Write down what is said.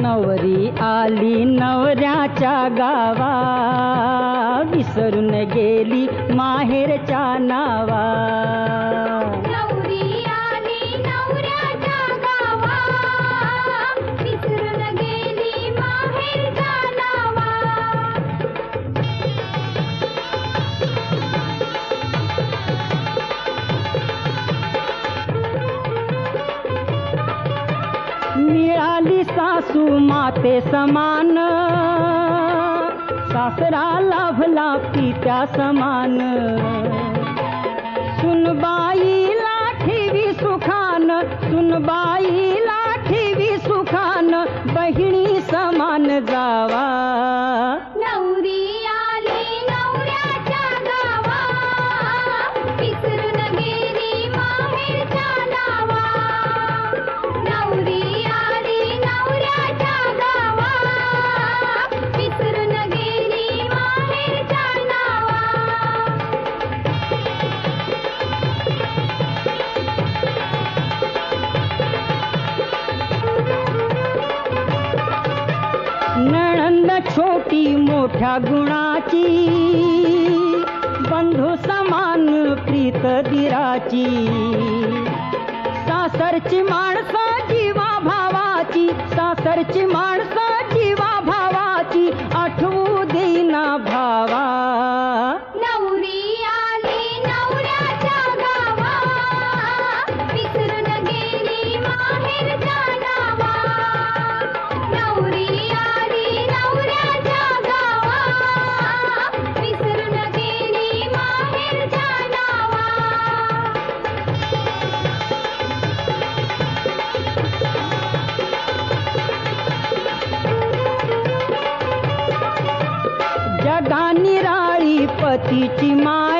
नवरी आली नवऱ्याच्या गावा. विसरून गेली माहेरच्या नावा. झाली सासू माते समान. सासरा लाभला पित्या समान. सुनबाईला ठेवी सुखान सुनबाईला ठेवी सुखान बहिणी समान जावा. छोटी मोठ्या गुणाची. बंधू समान प्रीत दिराची. सासरची माणसं निरा पतीची मा